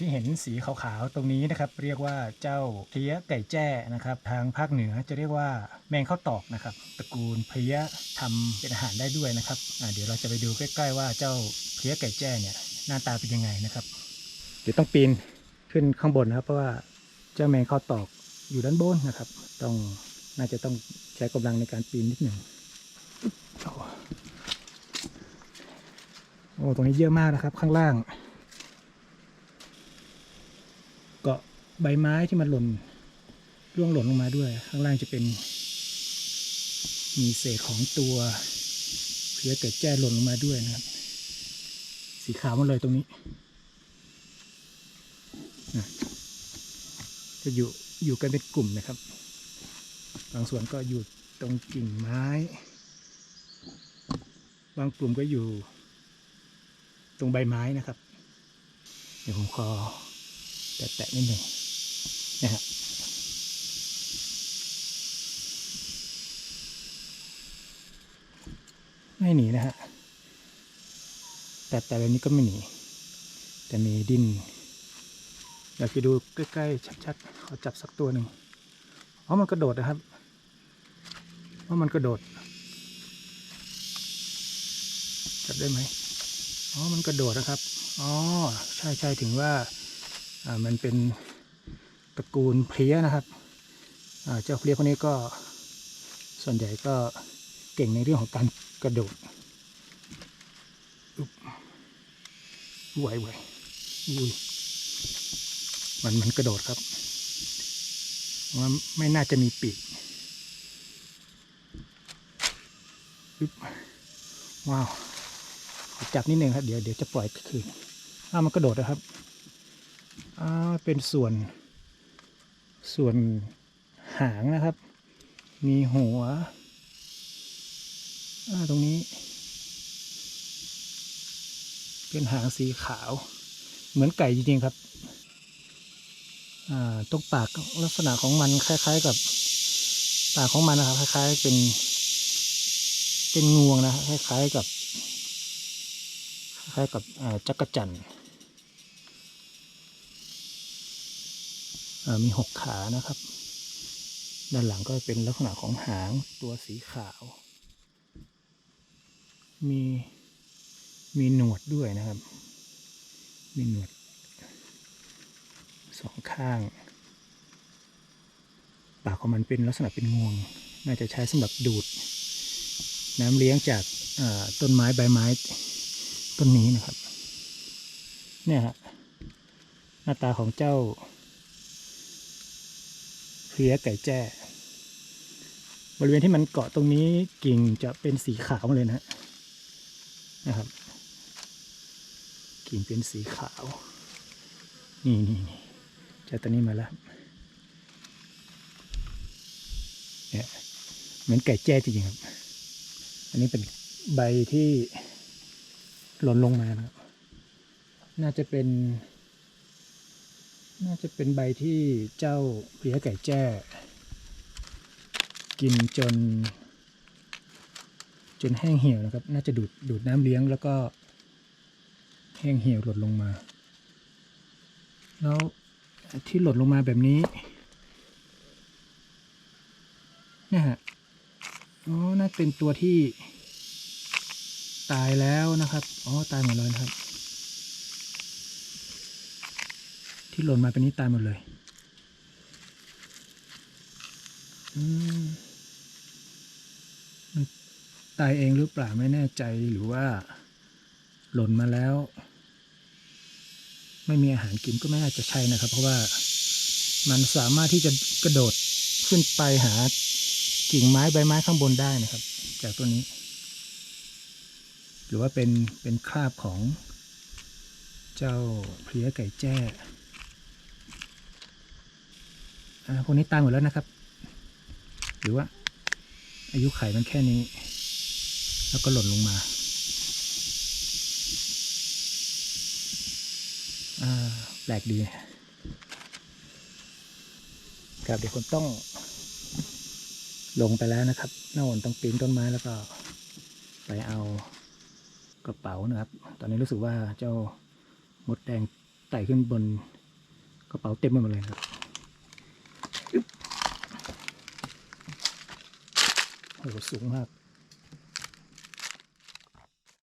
ที่เห็นสีขาวๆ ตรงนี้นะครับ เรียกว่าเจ้าเพลี้ยไก่แจ้นะครับ ทางภาคเหนือจะเรียกว่าแมงข้าวตอกนะครับ ตระกูลเพลี้ยทำเป็นอาหารได้ด้วยนะครับเดี๋ยวเราจะไปดูใกล้ๆว่าเจ้าเพลี้ยไก่แจ้เนี่ยหน้าตาเป็นยังไงนะครับ เดี๋ยวต้องปีนขึ้นข้างบนนะครับ เพราะว่าเจ้าแมงข้าวตอกอยู่ด้านบนนะครับ ต้องน่าจะต้องใช้กำลังในการปีนนิดหนึ่งโอ้ตรงนี้เยอะมากนะครับ ข้างล่าง เกาะใบไม้ที่มันหล่นร่วงหล่นลงมาด้วย ข้างล่างจะเป็น มีเศษของตัวเพลี้ยเกิดแจ้หล่นลงมาด้วยนะครับ สีขาวหมดเลยตรงนี้จะอยู่อยู่กันเป็นกลุ่มนะครับ บางส่วนก็อยู่ตรงกิ่งไม้ บางกลุ่มก็อยู่ตรงใบไม้นะครับ เดี๋ยวผมขอ แตะๆนิดหนึ่งนะฮะไม่หนีนะฮะแต่แต่แบบนี้ก็ไม่หนี แต่มีดินอยากจะดูใกล้ๆชัดๆขอจับสักตัวหนึ่งอ๋อมันกระโดดนะครับว่ามันกระโดด จับได้ไหมอ๋อมันกระโดดนะครับ อ๋อ ใช่ใช่ถึงว่า มันเป็นตระกูลเพลี้ยนะครับเจ้าเพลี้ยพวกนี้ก็ส่วนใหญ่ก็เก่งในเรื่องของการกระโดดไหวไหวอุ้ยมันมันกระโดดครับว่าไม่น่าจะมีปีกว้าว จับนิดนึงครับ เดี๋ยวเดี๋ยวจะปล่อยคืนอ้ามันกระโดดนะครับ อ่าเป็นส่วน ส่วนหางนะครับ มีหัวอ่าตรงนี้ เป็นหางสีขาว เหมือนไก่จริงๆครับอ่าตรงปากลักษณะของมันคล้ายๆ กับปากของมันนะครับ คล้ายๆเป็น เป็นงวงนะคล้ายๆกับ คล้ายๆกับจักรจั่นอ่า มีหกขานะครับ ด้านหลังก็เป็นลักษณะของหางตัวสีขาว มีมีหนวดด้วยนะครับ มีหนวดสองข้าง ปากของมันเป็นลักษณะเป็นงวง น่าจะใช้สำหรับดูด น้ำเลี้ยงจากต้นไม้ใบไม้ต้นนี้นะครับ เนี่ยฮะหน้าตาของเจ้า เพลี้ยไก่แจ้ บริเวณที่มันเกาะตรงนี้กิ่งจะเป็นสีขาวเลยนะนะครับ กิ่งเป็นสีขาว นี่นี่นี่เจ้าตัวนี้มาแล้วเนี่ยเหมือนไก่แจ้จริงๆครับ อันนี้เป็นใบที่หล่นลงมานะครับ น่าจะเป็น น่าจะเป็นใบที่เจ้าเพี้ยไก่แจ้ กินจน จนแห้งเหี่ยวนะครับ น่าจะดูดดูดน้ำเลี้ยงแล้วก็ แห้งเหี่ยวหล่นลงมา แล้วที่หล่นลงมาแบบนี้เนี่ยฮะอ๋อน่าเป็นตัวที่ตายแล้วนะครับ อ๋อ ตายหมดเลยนะครับ ที่หล่นมาเป็นนี้ตายหมดเลยอมันตายเองหรือเปล่าไม่แน่ใจหรือว่า หล่นมาแล้ว ไม่มีอาหารกินก็ไม่น่าจะใช่นะครับ เพราะว่ามันสามารถที่จะกระโดดขึ้นไปหากิ่งไม้ใบไม้ข้างบนได้นะครับ จากตัวนี้ หรือว่าเป็นเป็นคราบของเจ้าเพลี้ยไก่แจ้ พวกนี้ตายหมดแล้วนะครับ หรือว่า อายุไขมันแค่นี้ แล้วก็หล่นลงมาแปลกดีครับเดี๋ยวคนต้องลงไปแล้วนะครับน้าอ่อนต้องปีนต้นไม้แล้วก็ไปเอากระเป๋านะครับ ตอนนี้รู้สึกว่าเจ้ามดแดงไต่ขึ้นบนกระเป๋าเต็มไปหมดเลยครับอึ๊บโอ้ โหสูงมาก